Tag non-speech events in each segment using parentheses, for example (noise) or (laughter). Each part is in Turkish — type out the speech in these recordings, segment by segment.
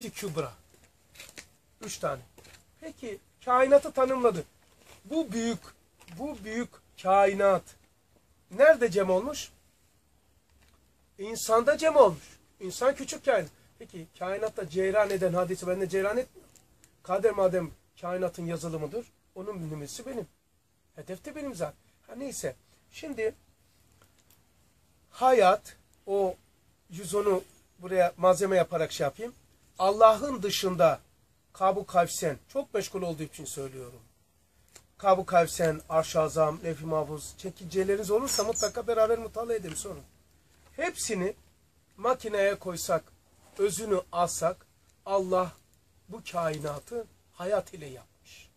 kübra. Üç tane. Peki kainatı tanımladı. Bu büyük, bu büyük kainat nerede cem olmuş? İnsanda cem olmuş. İnsan küçük kainat. Peki kainatta ceyran eden hadisi bende ceyran etmiyor. Kader madem kainatın yazılımıdır, onun bilimisi benim. Hedef de benim zaten. Ha neyse. Şimdi hayat o 110'u buraya malzeme yaparak şey yapayım. Allah'ın dışında Kabu Kavsen çok meşgul olduğu için söylüyorum. Kabu Kavsen, Arş-ı Azam, Levh-i Mahfuz çekiceleriniz olursa mutlaka beraber mutala edelim sonra. Hepsini makineye koysak, özünü alsak Allah bu kainatı hayat ile yapmış.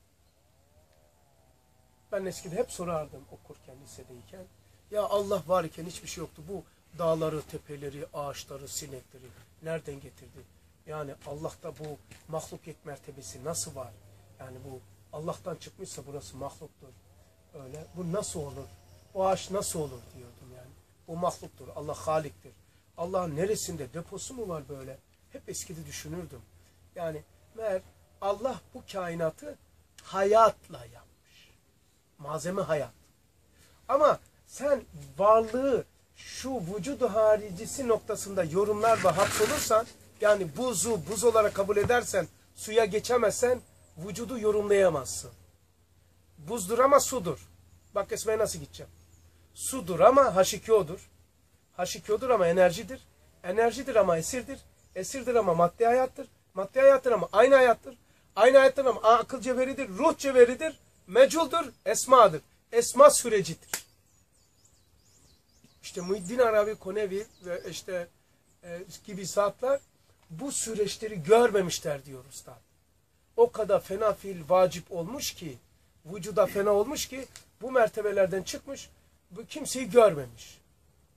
Ben eskiden hep sorardım okurken lisedeyken. Ya Allah var iken hiçbir şey yoktu. Bu dağları, tepeleri, ağaçları, sinekleri nereden getirdi? Yani Allah'ta bu mahlukiyet mertebesi nasıl var? Yani bu Allah'tan çıkmışsa burası mahluktur. Öyle. Bu nasıl olur? Bu ağaç nasıl olur diyordum yani. Bu mahluktur. Allah haliktir. Allah'ın neresinde deposu mu var böyle? Hep eskide düşünürdüm. Yani meğer Allah bu kainatı hayatla yapmış. Malzeme hayat. Ama sen varlığı şu vücudu haricisi noktasında yorumlarla hapsolursan yani buzu buz olarak kabul edersen suya geçemezsen vücudu yorumlayamazsın. Buzdur ama sudur. Bak esmeye nasıl gideceğim. Sudur ama H2O'dur. H2O'dur ama enerjidir. Enerjidir ama esirdir. Esirdir ama madde hayattır. Madde hayattır ama aynı hayattır. Aynı hayattır ama akıl cevheridir, ruh cevheridir, meculdur, esmadır. Esma sürecidir. İşte Muhiddin Arabi, Konevi ve işte e, gibi zatlar bu süreçleri görmemişler diyor usta. O kadar fena fiil vacip olmuş ki, vücuda fena olmuş ki bu mertebelerden çıkmış, bu kimseyi görmemiş.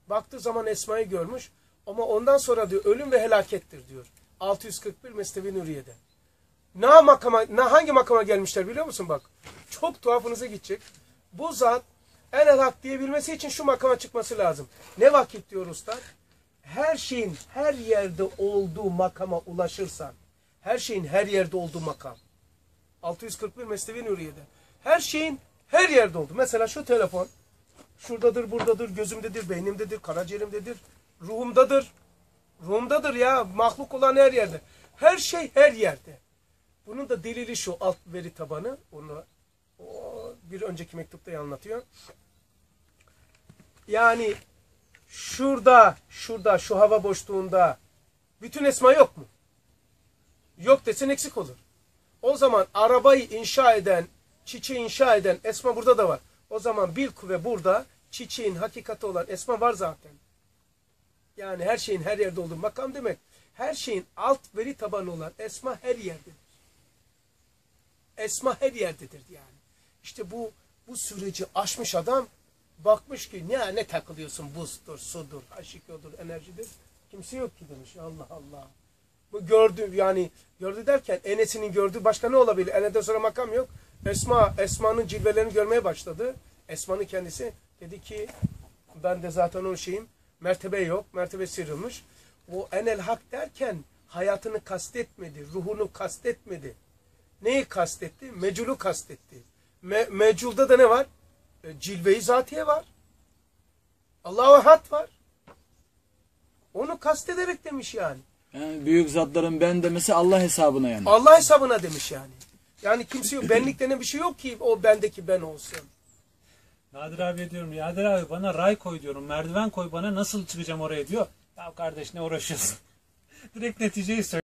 Baktığı zaman Esma'yı görmüş ama ondan sonra diyor ölüm ve helakettir diyor. 641 Mesnevi Nuriye'de. Ne makama, ne hangi makama gelmişler biliyor musun bak? Çok tuhafınıza gidecek. Bu zat en el hak diyebilmesi için şu makama çıkması lazım. Ne vakit diyor usta? Her şeyin her yerde olduğu makama ulaşırsan, her şeyin her yerde olduğu makam. 641 Mesnevi Nuriye'de. Her şeyin her yerde oldu. Mesela şu telefon şuradadır, buradadır, gözümdedir, beynimdedir, karaciğerimdedir, ruhumdadır. Ruhumdadır ya. Mahluk olan her yerde. Her şey her yerde. Bunun da delili şu alt veri tabanı. Onu o bir önceki mektupta anlatıyor. Yani şurada, şurada, şu hava boşluğunda bütün esma yok mu? Yok desen eksik olur. O zaman arabayı inşa eden, çiçeği inşa eden esma burada da var. O zaman bir kuvve burada çiçeğin hakikati olan esma var zaten. Yani her şeyin her yerde olduğu makam demek. Her şeyin alt veri tabanı olan esma her yerdedir. Esma her yerdedir yani. İşte bu bu süreci aşmış adam bakmış ki ne ne takılıyorsun buzdur, sudur, haşikodur, enerjidir. Kimse yok ki demiş. Allah Allah. Bu gördü yani gördü derken Enes'inin gördüğü başka ne olabilir? Enes'ten sonra makam yok. Esma, Esma'nın cilvelerini görmeye başladı. Esma'nın kendisi dedi ki ben de zaten o şeyim mertebe yok. Mertebe sıyrılmış. O enel hak derken hayatını kastetmedi. Ruhunu kastetmedi. Neyi kastetti? Meculu kastetti. Me meculda da ne var? E, Cilve-i zatiye var. Allahu hat var. Onu kastederek demiş yani. Yani büyük zatların ben demesi Allah hesabına yani. Allah hesabına demiş yani. Yani kimse yok. Benlik denen bir şey yok ki o bendeki ben olsun. Nadir abi diyorum Nadir abi bana ray koy diyorum merdiven koy bana nasıl çıkacağım oraya diyor. Ya kardeş ne uğraşıyorsun? (laughs) Direkt neticeyi söyle.